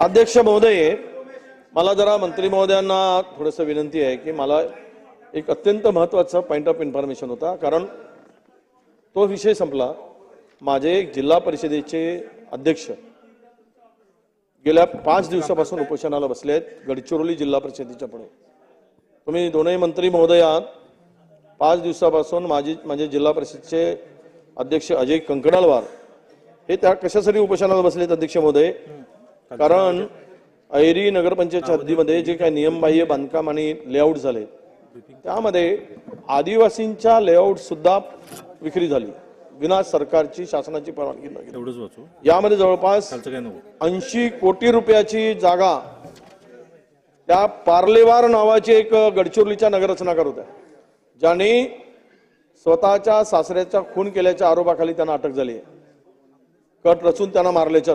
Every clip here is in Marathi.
अध्यक्ष महोदय मला जरा मंत्री महोदयांना थोडंसं विनंती आहे की मला एक अत्यंत महत्त्वाचा पॉईंट ऑफ इन्फॉर्मेशन होता. कारण तो विषय संपला. माझे एक जिल्हा परिषदेचे अध्यक्ष गेल्या पाच दिवसापासून उपोषणाला बसले आहेत. गडचिरोली जिल्हा परिषदेच्या पुढे. तुम्ही दोनही मंत्री महोदय आहात पाच दिवसापासून माझी माझे जिल्हा परिषदचे अध्यक्ष अजय कंकणालवार हे त्या कशासाठी उपोषणाला बसलेत अध्यक्ष महोदय? कारण ऐरी नगरपंचायतच्या हद्दीमध्ये जे काही नियमबाह्य बांधकाम आणि लेआउट झाले त्यामध्ये आदिवासींच्या लेआउट सुद्धा विक्री झाली. विना सरकारची शासनाची परवानगी यामध्ये जवळपास ऐंशी कोटी रुपयाची जागा त्या पार्लेवार नावाचे एक गडचिरोलीच्या नगररचनाकार होत्या ज्यांनी स्वतःच्या सासऱ्याचा खून केल्याच्या आरोपाखाली त्यांना अटक झाली आहे. कट रचून त्यांना मारल्याच्या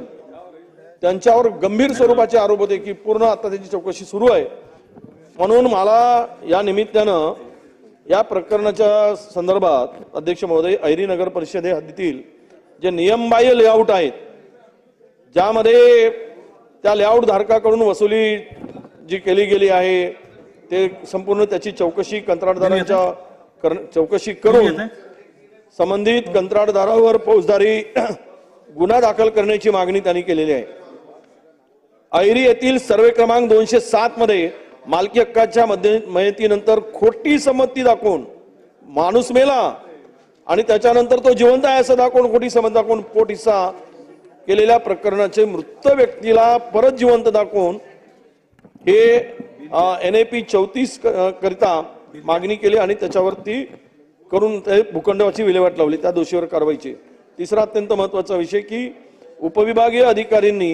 त्यांच्यावर गंभीर स्वरूपाचे आरोप होते की पूर्ण आता त्याची चौकशी सुरू आहे. म्हणून मला या निमित्तानं या प्रकरणाच्या संदर्भात अध्यक्ष महोदय ऐरी नगर परिषदे हद्दीतील जे नियमबाह्य लेआउट आहेत ज्यामध्ये त्या लेआउट धारकाकडून वसुली जी केली गेली आहे ते संपूर्ण त्याची चौकशी कंत्राटदारांच्या चौकशी करून संबंधित कंत्राटदारावर फौजदारी गुन्हा दाखल करण्याची मागणी त्यांनी केलेली आहे. ऐरी येथील सर्वे क्रमांक दोनशे सात मध्ये मालकी हक्काच्या मध्य मयतीनंतर खोटी संमती दाखवून माणूस मेला आणि त्याच्यानंतर तो जिवंत आहे असं दाखवून खोटी संमती दाखवून पोट हिस्सा केलेल्या प्रकरणाचे मृत व्यक्तीला परत जिवंत दाखवून हे एन ए पी चौतीस करिता मागणी केली आणि त्याच्यावरती करून ते भूखंडाची विल्हेवाट लावली त्या दोषीवर कारवाईची. तिसरा अत्यंत महत्त्वाचा विषय की उपविभागीय अधिकाऱ्यांनी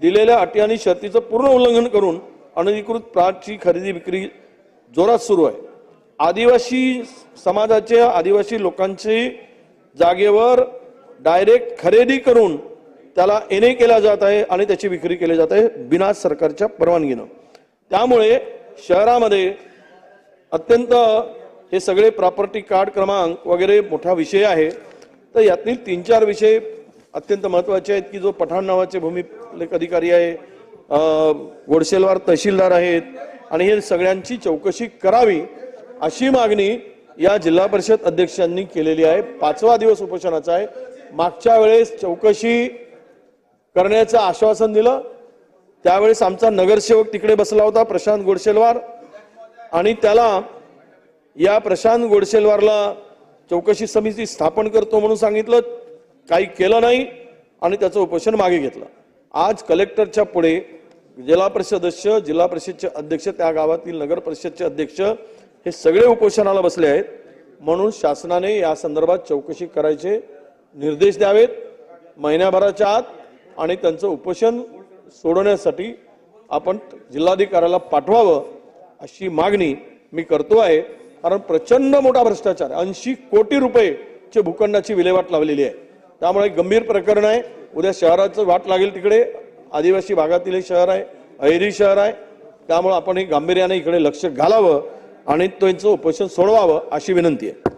दिलेल्या अटी आणि शर्तीचं पूर्ण उल्लंघन करून अनधिकृत प्लॉटची खरेदी विक्री जोरात सुरू आहे. आदिवासी समाजाचे आदिवासी लोकांची जागेवर डायरेक्ट खरेदी करून त्याला एने केला जात आहे आणि त्याची विक्री केली जात आहे बिना सरकारच्या परवानगीनं. त्यामुळे शहरामध्ये अत्यंत हे सगळे प्रॉपर्टी कार्ड क्रमांक वगैरे मोठा विषय आहे. तर यातील तीन चार विषय अत्यंत महत्त्वाचे आहेत की जो पठाण नावाचे भूमिलेख अधिकारी आहे गोडसेलवार तहसीलदार आहेत आणि हे सगळ्यांची चौकशी करावी अशी मागणी या जिल्हा परिषद अध्यक्षांनी केलेली आहे. पाचवा दिवस उपोषणाचा आहे. मागच्या वेळेस चौकशी करण्याचं आश्वासन दिलं. त्यावेळेस आमचा नगरसेवक तिकडे बसला होता प्रशांत गोडसेलवार. आणि त्याला या प्रशांत गोडसेलवारला चौकशी समिती स्थापन करतो म्हणून सांगितलं. काही केलं नाही आणि त्याचं उपोषण मागे घेतलं. आज कलेक्टरच्या पुढे जिल्हा परिषद जिल्हा परिषदचे अध्यक्ष त्या गावातील नगर परिषदचे अध्यक्ष हे सगळे उपोषणाला बसले आहेत. म्हणून शासनाने या संदर्भात चौकशी करायचे निर्देश द्यावेत. महिन्याभराच्या आत आणि त्यांचं उपोषण सोडवण्यासाठी आपण जिल्हाधिकाऱ्याला पाठवावं अशी मागणी मी करतो आहे. कारण प्रचंड मोठा भ्रष्टाचार ऐंशी कोटी रुपयेचे भूखंडाची विल्हेवाट लावलेली आहे. त्यामुळे एक गंभीर प्रकरण आहे. उद्या शहराचं वाट लागेल तिकडे. आदिवासी भागातील हे शहर आहे. अहेरी शहर आहे. त्यामुळे आपण हे गांभीर्याने इकडे लक्ष घालावं आणि त्यांचं उपोषण सोडवावं अशी विनंती आहे.